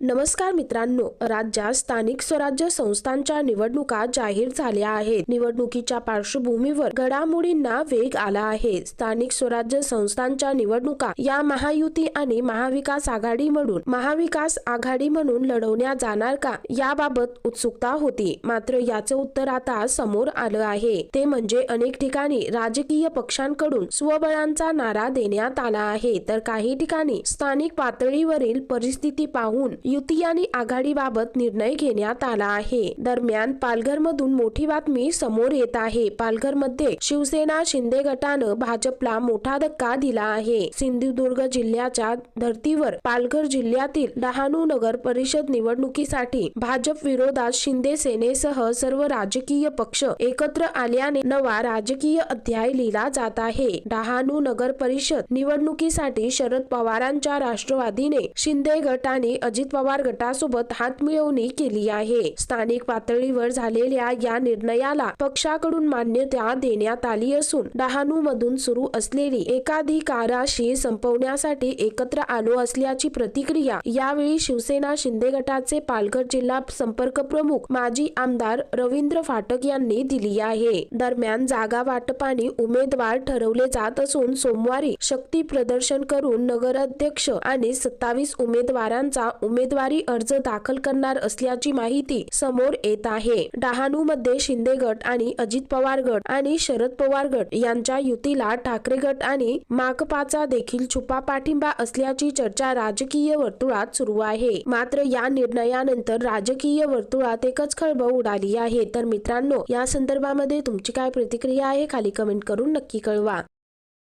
नमस्कार मित्रांनो राज्यात स्थानिक स्वराज्य संस्थांच्या निवडणुका जाहीर झाल्या आहेत. निवडणुकीच्या पार्श्वभूमीवर घडामोडींना वेग आला आहे. स्थानिक स्वराज्य संस्थांच्या निवडणुका या महायुती आणि महाविकास आघाडी म्हणून महाविकास आघाडी म्हणून लढवल्या जाणार का याबाबत उत्सुकता होती. मात्र याचं उत्तर आता समोर आलं आहे. ते म्हणजे अनेक ठिकाणी राजकीय पक्षांकडून स्वबळांचा नारा देण्यात आला आहे. तर काही ठिकाणी स्थानिक पातळीवरील परिस्थिती पाहून युती आणि आघाडीबाबत निर्णय घेण्यात आला आहे. दरम्यान पालघरमधून मोठी बातमी समोर येत आहे. पालघरमध्ये शिवसेना शिंदे गटानं भाजपला मोठा धक्का दिला आहे. सिंधुदुर्ग जिल्ह्याच्या धर्तीवर पालघर जिल्ह्यातील डहाणू नगर परिषद निवडणुकीसाठी भाजप विरोधात शिंदे सेनेसह सर्व राजकीय पक्ष एकत्र आल्याने नवा राजकीय अध्याय लिहिला जात आहे. डहाणू नगर परिषद निवडणुकीसाठी शरद पवारांच्या राष्ट्रवादीने शिंदे गट आणि अजित पवार गटासोबत हातमिळवणी केली आहे. स्थानिक पातळीवर झालेल्या या निर्णयाला पक्षाकडून मान्यता देण्यात आली असून डहाणू मधून सुरू असलेली एकाधिकाराशी संपवण्यासाठी एकत्र आलो असल्याची प्रतिक्रिया यावेळी शिवसेना शिंदे गटाचे पालघर जिल्हा संपर्क प्रमुख माजी आमदार रवींद्र फाटक यांनी दिली आहे. दरम्यान जागा वाटपाने उमेदवार ठरवले जात असून सोमवारी शक्ती प्रदर्शन करून नगराध्यक्ष आणि सत्तावीस उमेदवारांचा उमेद उमेदवारी अर्ज दाखल करणार असल्याची माहिती समोर येत आहे. डहाणू मध्ये शिंदे गट आणि अजित पवार गट आणि शरद पवार गट यांच्या युतीला ठाकरे गट आणि माकपाचा देखील छुपा पाठिंबा असल्याची चर्चा राजकीय वर्तुळात सुरू आहे. मात्र या निर्णयानंतर राजकीय वर्तुळात एकच खळबळ उडाली आहे. तर मित्रांनो या संदर्भामध्ये तुमची काय प्रतिक्रिया आहे? खाली कमेंट करून नक्की कळवा.